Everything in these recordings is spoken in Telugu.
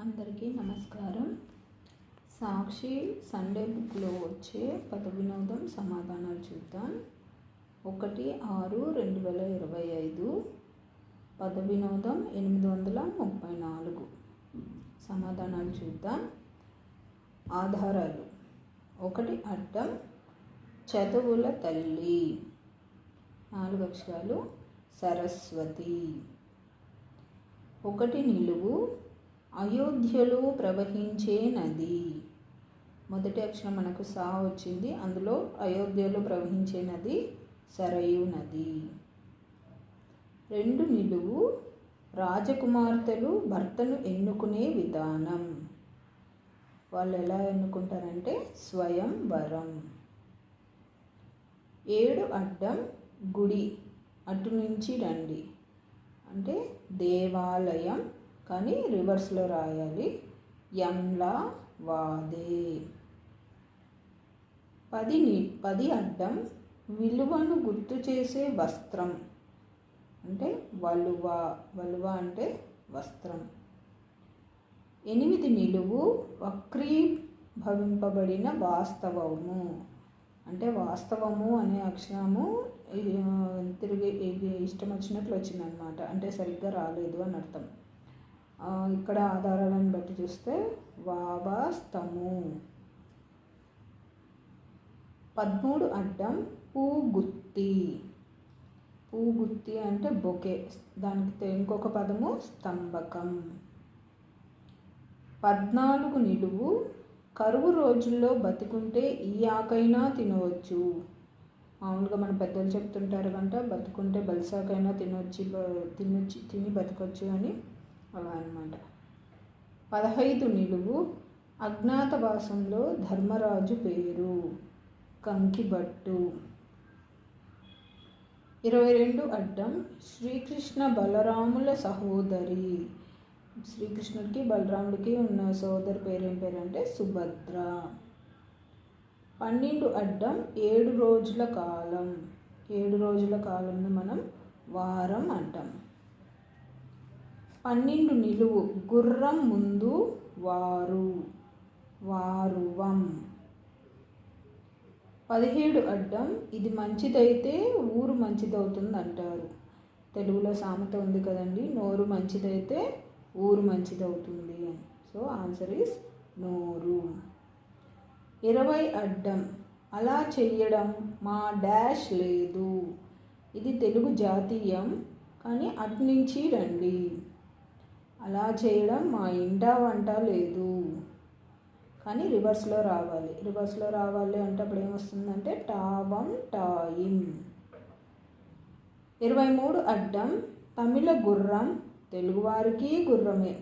అందరికీ నమస్కారం. సాక్షి సండే బుక్లో వచ్చే పద వినోదం సమాధానాలు చూద్దాం. ఒకటి ఆరు రెండు వేల ఇరవై ఐదు పద వినోదం ఎనిమిది వందల ముప్పై నాలుగు. సమాధానాలు చూద్దాం. ఆధారాలు. ఒకటి అడ్డం చదువుల తల్లి. నాలుగు అక్షరాలు సరస్వతి. ఒకటి నిలువు అయోధ్యలో ప్రవహించే నది. మొదటి అక్షరం మనకు సా వచ్చింది. అందులో అయోధ్యలో ప్రవహించే నది సరయు నది. రెండు నిలువు రాజకుమార్తెలు భర్తను ఎన్నుకునే విధానం. వాళ్ళు ఎలా ఎన్నుకుంటారంటే స్వయం వరం. ఏడు అడ్డం గుడి. అటు నుంచి రండి. అంటే దేవాలయం కానీ రివర్స్లో రాయాలి. ఎంలా వాదే. పది ని పది అడ్డం విలువను గుర్తు చేసే వస్త్రం. అంటే వలువ వలువ అంటే వస్త్రం. ఎనిమిది నిలువు వక్రీభవింపబడిన వాస్తవము. అంటే వాస్తవము అనే అక్షరము తిరిగి ఇష్టం వచ్చినట్లు వచ్చిందనమాట అంటే సరిగ్గా రాలేదు అని అర్థం. ఇక్కడ ఆధారాలను బట్టి చూస్తే వావాస్తము. పదమూడు అడ్డం పూగుత్తి. పూగుత్తి అంటే బొకే. దానికి ఇంకొక పదము స్తంభకం. పద్నాలుగు నిలువు. కరువు రోజుల్లో బతుకుంటే ఈ ఆకైనా తినవచ్చు. మామూలుగా మన పెద్దలు చెప్తుంటారు కంట బతుకుంటే బలిసాకైనా తినొచ్చి తినొచ్చి తిని బతకొచ్చు అని. అలా అనమాట పదహైదు నిలువు అజ్ఞాతవాసంలో ధర్మరాజు పేరు. కంకిబట్టు. ఇరవై రెండు అడ్డం శ్రీకృష్ణ బలరాముల సహోదరి. శ్రీకృష్ణుడికి బలరాముడికి ఉన్న సోదరి పేరేం పేరంటే పేరు అంటే సుభద్ర. పన్నెండు అడ్డం ఏడు రోజుల కాలం. ఏడు రోజుల కాలంను మనం వారం అంటాం. పన్నెండు నిలువు గుర్రం ముందు వారు వారువం. పదిహేడు అడ్డం ఇది మంచిదైతే ఊరు మంచిదవుతుంది అంటారు తెలుగులో సామెత ఉంది కదండి నోరు మంచిదైతే ఊరు మంచిదవుతుంది అని. సో ఆన్సర్ ఈస్ నోరు. ఇరవై అడ్డం అలా చెయ్యడం మా డాష్ లేదు. ఇది తెలుగు జాతీయం కానీ అటు నుంచి రండి. అలా చేయడం మా ఇంట వంట లేదు. కానీ రివర్స్లో రావాలి. రివర్స్లో రావాలి అంటే అప్పుడు ఏమొస్తుందంటే టావం టాయిం. ఇరవై మూడు అడ్డం తమిళ గుర్రం తెలుగువారికి గుర్రమే.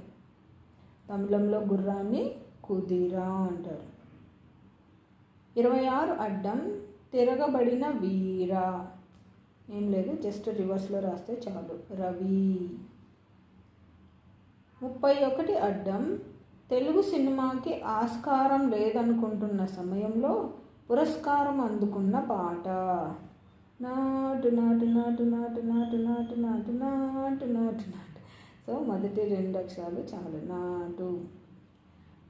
తమిళంలో గుర్రాన్ని కుదిరా అంటారు. ఇరవై ఆరు అడ్డం తిరగబడిన వీర. ఏం లేదు జస్ట్ రివర్స్లో రాస్తే చాలు. రవి. ముప్పై ఒకటి అడ్డం. తెలుగు సినిమాకి ఆస్కారం లేదనుకుంటున్న సమయంలో పురస్కారం అందుకున్న పాట. నాటు నాటు నాటు నాటు నాటు నాటు నాటు నాటు నాటు నాటు. సో మొదటి రెండు అక్షరాలు చాలు. నాటు.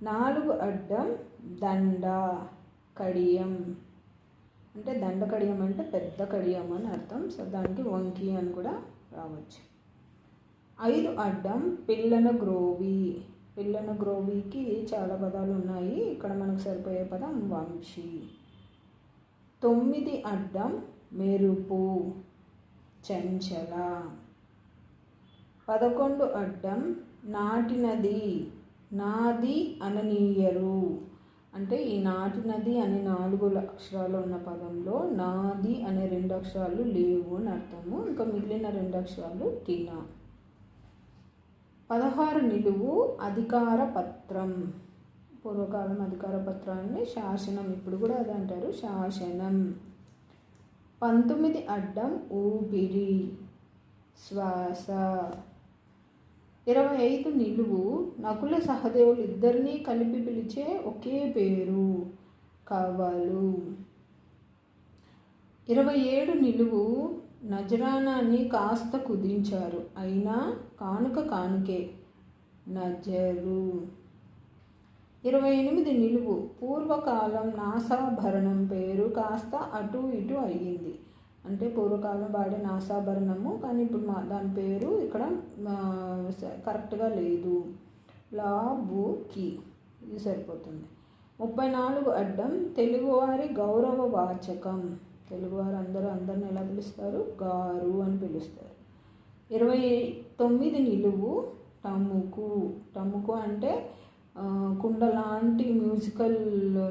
నాలుగు అడ్డం దండ కడియం. అంటే దండ కడియం అంటే పెద్ద కడియం అని అర్థం. సో దానికి వంకి అని కూడా రావచ్చు. ఐదు అడ్డం పిల్లన గ్రోవి. పిల్లన గ్రోవికి చాలా పదాలు ఉన్నాయి. ఇక్కడ మనకు సరిపోయే పదం వంశీ. తొమ్మిది అడ్డం మెరుపు చంచల. పదకొండు అడ్డం నాటినది నాది అననీయరు. అంటే ఈ నాటినది అనే నాలుగు అక్షరాలు ఉన్న పదంలో నాది అనే రెండు అక్షరాలు లేవు అని అర్థము. ఇంకా మిగిలిన రెండు అక్షరాలు టీనా పదహారు నిలువు అధికార పత్రం. పూర్వకాలం అధికార పత్రాన్ని శాసనం ఇప్పుడు కూడా అది అంటారు శాసనం. పంతొమ్మిది అడ్డం ఊపిరి శ్వాస. ఇరవై ఐదు నిలువు నకుల సహదేవులు ఇద్దరినీ కలిపి పిలిచే ఒకే పేరు కవలు. ఇరవై ఏడు నిలువు నజరానాన్ని కాస్త కుదించారు. అయినా కానుక కానుకే. నజరు. ఇరవై ఎనిమిది నిలువు. పూర్వకాలం నాసాభరణం పేరు కాస్త అటు ఇటు అయ్యింది. అంటే పూర్వకాలం వాడే నాసాభరణము కానీ ఇప్పుడు మా దాని పేరు ఇక్కడ కరెక్ట్గా లేదు. లాబుకి ఇది సరిపోతుంది. ముప్పై నాలుగు అడ్డం తెలుగువారి గౌరవ వాచకం. తెలుగువారు అందరూ అందరిని ఎలా పిలుస్తారు? గారు అని పిలుస్తారు. ఇరవై తొమ్మిది నిలువు టముకు. టముకు అంటే కుండ లాంటి మ్యూజికల్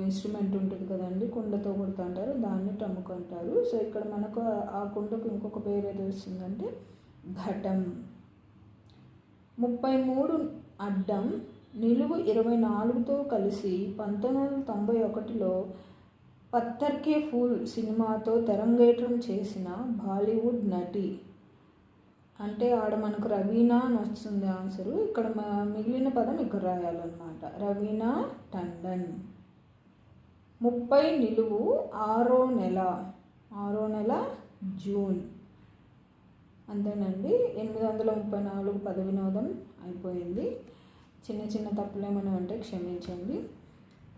ఇన్స్ట్రుమెంట్ ఉంటుంది కదండి కుండతో కొడుతుంటారు దాన్ని టముకు అంటారు. సో ఇక్కడ మనకు ఆ కుండకు ఇంకొక పేరు ఏదో వస్తుందంటే ఘటం. ముప్పై మూడు అడ్డం నిలువు ఇరవై నాలుగుతో కలిసి పంతొమ్మిది వందల తొంభై ఒకటిలో పత్తర్కే ఫూల్ సినిమాతో తెరంగేట్రం చేసిన బాలీవుడ్ నటి. అంటే ఆడ మనకు రవీనా అని వస్తుంది ఆన్సరు. ఇక్కడ మిగిలిన పదం ఇక్కడ రాయాలన్నమాట. రవీనా టండన్ ముప్పై నిలువు ఆరో నెల. ఆరో నెల జూన్. అంతేనండి. ఎనిమిది వందల ముప్పై నాలుగు పద వినోదం అయిపోయింది. చిన్న చిన్న తప్పులు ఏమైనా ఉంటే క్షమించండి.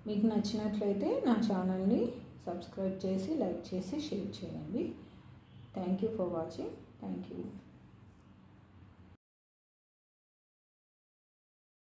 మీకు నచ్చినట్లయితే నా ఛానల్ని సబ్స్క్రైబ్ చేసి లైక్ చేసి షేర్ చేయండి. Thank you for watching thank you